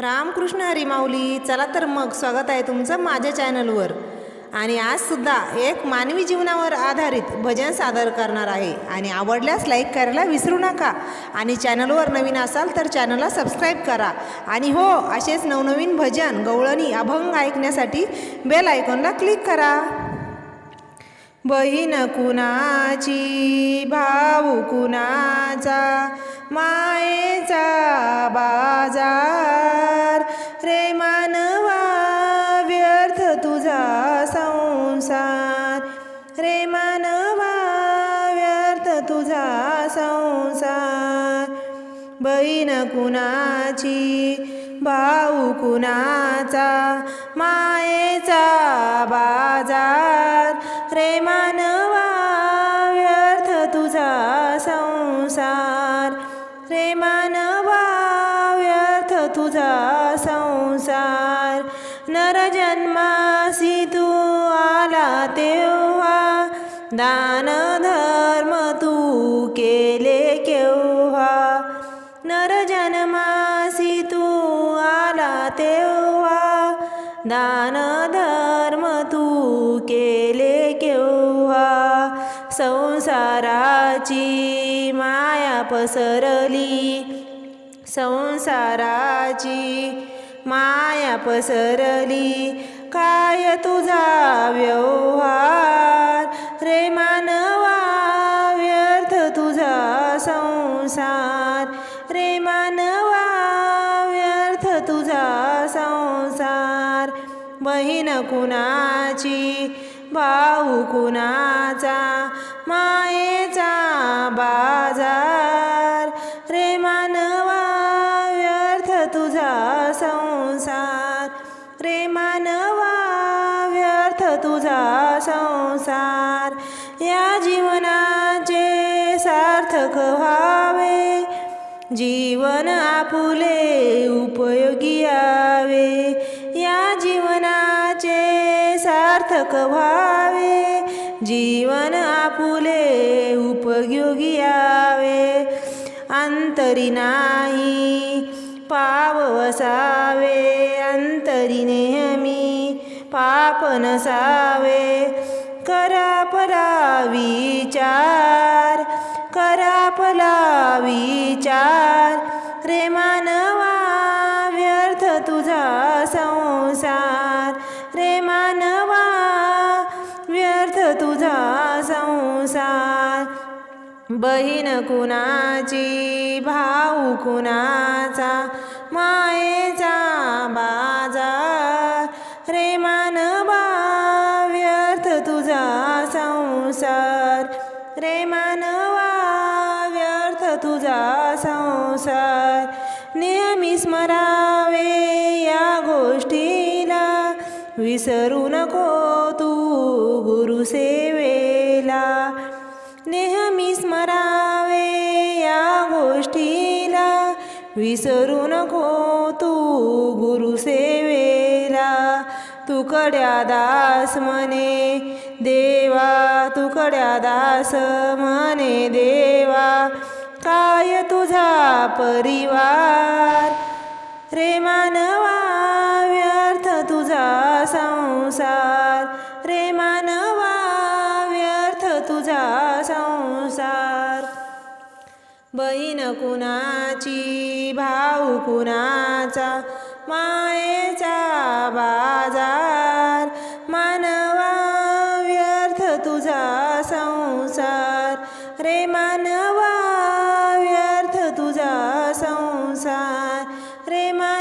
रामकृष्ण हरिमाऊली चला तर मग स्वागत आहे तुमचं माझ्या चॅनलवर. आणि आजसुद्धा एक मानवी जीवनावर आधारित भजन सादर करणार आहे. आणि आवडल्यास लाईक करायला विसरू नका. आणि चॅनलवर नवीन असाल तर चॅनलला सबस्क्राईब करा. आणि हो असेच नवनवीन भजन गवळणी अभंग ऐकण्यासाठी बेल आयकॉनला क्लिक करा. बहीण कुणाची भाऊ कुणाचा संसार. बहीण कुणाची भाऊ कुणाचा मायेचा बाजार. रे मानवा व्यर्थ तुझा संसार. रे मानवा व्यर्थ तुझा संसार. नरजन्मासी तू आला तेव्हा दान केले केव्हा? नरजन्मासी तू आला तेव्हा? दान धर्म तू केले केव्हा? संसाराची माया पसरली. संसाराची माया पसरली. काय तुझा व्यवहार? रे मान बहीण कुणाची भाऊ कुणाचा मायेचा बाजार. रे मानवा व्यर्थ तुझा संसार. रे मानवा व्यर्थ तुझा संसार. या जीवनाचे सार्थक व्हावे. जीवन आपुले उपयोगी यावे. सार्थक व्हावे. जीवन आपुले उपयोगी यावे. अंतरी नाही पाव वसावे. अंतरी नेहमी पाप नसावे. चार विचार करापला विचार. तुझा संसार. बहीण कुणाची भाऊ कुणाचा मायेचा बाजार. रे मानवा व्यर्थ तुझा संसार. रे मानवा व्यर्थ तुझा संसार. नेहमी स्मरावे या गोष्टीला. विसरू सेवेला नेहमी स्मरावे या गोष्टीला. विसरू नको तू गुरुसेवेला तुकड्या दास म्हणे देवा तुकड्या दास म्हणे देवा. काय तुझा परिवार? रे मानवा व्यर्थ तुझा संसार. रे मान बहीण कुणाची भाऊ कुणाचा मायेचा बाजार. मानवा व्यर्थ तुझा संसार. रे मानवा व्यर्थ तुझा संसार. रे मान